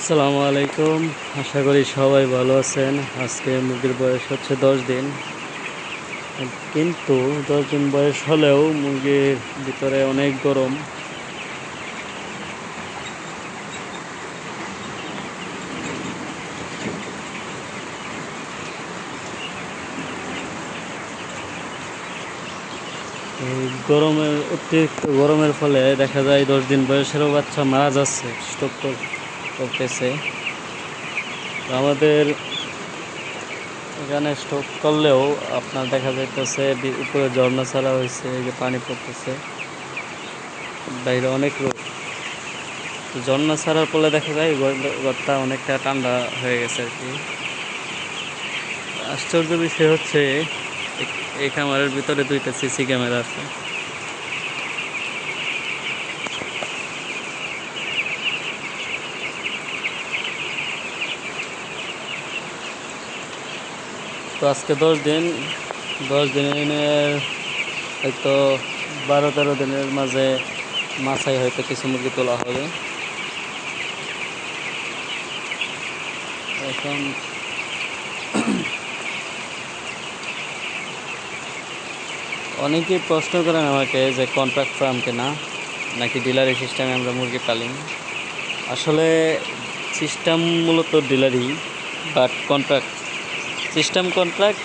আসসালামু আলাইকুম। আশা করি সবাই ভালো আছেন। আজকে মুরগির বয়স হচ্ছে দশ দিন। কিন্তু দশ দিন বয়স হলেও মুরগির ভিতরে অনেক গরম। গরমের অতিরিক্ত গরমের ফলে দেখা যায় দশ দিন বয়সেরও বাচ্চা মারা যাচ্ছে। স্ট্রোক করতেছে আমাদের এখানে স্টক করলেও আপনার দেখা যাইতেছে উপরে ঝর্ণা ছাড়া হয়েছে যে পানি পড়তেছে। বাইরে অনেক রোদ। তো ঝর্ণা ছাড়ার ফলে দেখা যায় ঘর- ঘরটা অনেকটা ঠান্ডা হয়ে গেছে আর কি। আশ্চর্য বিষয় হচ্ছে এই খামারের ভিতরে দুইটা সিসি ক্যামেরা আছে। তো আজকে দশ দিন, দশ দিনের হয়তো বারো তেরো দিনের মাঝে মাছাই হয়তো কিছু মুরগি তোলা হবে। এখন অনেকেই প্রশ্ন করেন আমাকে যে কন্ট্রাক্ট ফার্ম কেনা, নাকি ডিলারি সিস্টেমে আমরা মুরগি পালি আসলে সিস্টেম মূলত ডিলারি বাট কন্ট্রাক্ট সিস্টেম কন্ট্রাক্ট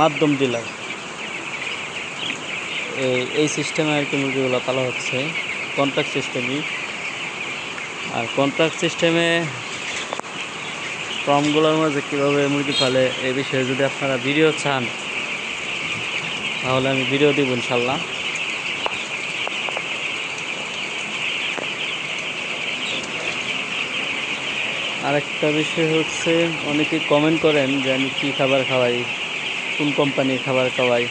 মাধ্যম ডিলার। এই সিস্টেমে আর কি মুরগিগুলো পালা হচ্ছে কন্ট্রাক্ট সিস্টেমই আর কন্ট্রাক্ট সিস্টেমে ফর্মগুলোর মাঝে কীভাবে মুরগি পালে এই বিষয়ে যদি আপনারা ভিডিও চান, তাহলে আমি ভিডিও দিব ইনশাল্লাহ আরেকটা বিষয় হচ্ছে, অনেকে কমেন্ট করেন যে আমি কী খাবার খাওয়াই, কোন কোম্পানির খাবার খাওয়াই।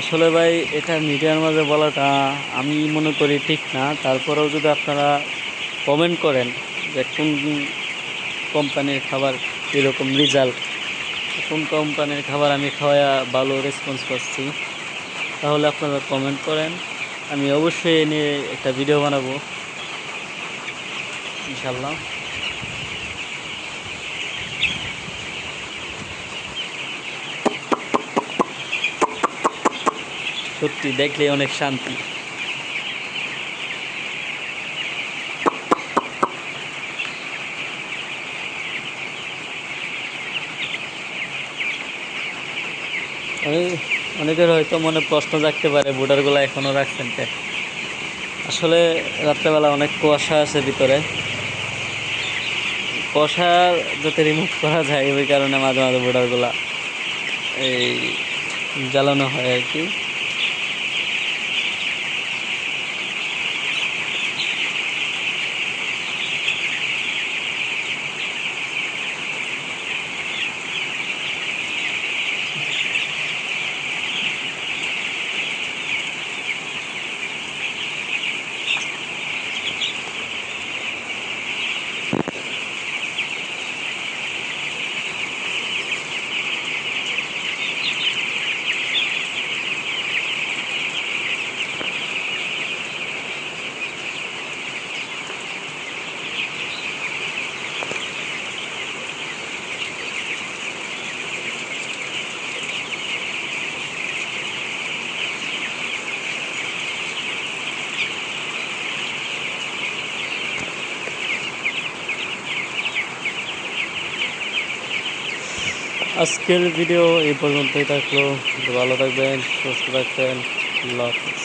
আসলে ভাই, এটা মিডিয়ার মাঝে বলাটা আমি মনে করি ঠিক না। তারপরেও যদি আপনারা কমেন্ট করেন যে কোন কোম্পানির খাবার এরকম রেজাল্ট কোন কোম্পানির খাবার আমি খাওয়া ভালো রেসপন্স করছি তাহলে আপনারা কমেন্ট করেন। আমি অবশ্যই এ নিয়ে একটা ভিডিও বানাবো ইনশাল্লাহ সত্যি দেখলে অনেক শান্তি। অনেকের হয়তো মনে প্রশ্ন জাগতে পারে বোর্ডারগুলো এখনও রাখছেন কে? আসলে রাত্রেবেলা অনেক কুয়াশা আছে ভিতরে। কুয়াশা যাতে রিমুভ করা যায়, ওই কারণে মাঝে মাঝে বোর্ডারগুলা এই জ্বালানো হয় আর কি। আজকের ভিডিও এই পর্যন্তই থাকল। ভালো থাকবেন সুস্থ থাকবেন। আল্লাহ হাফিজ।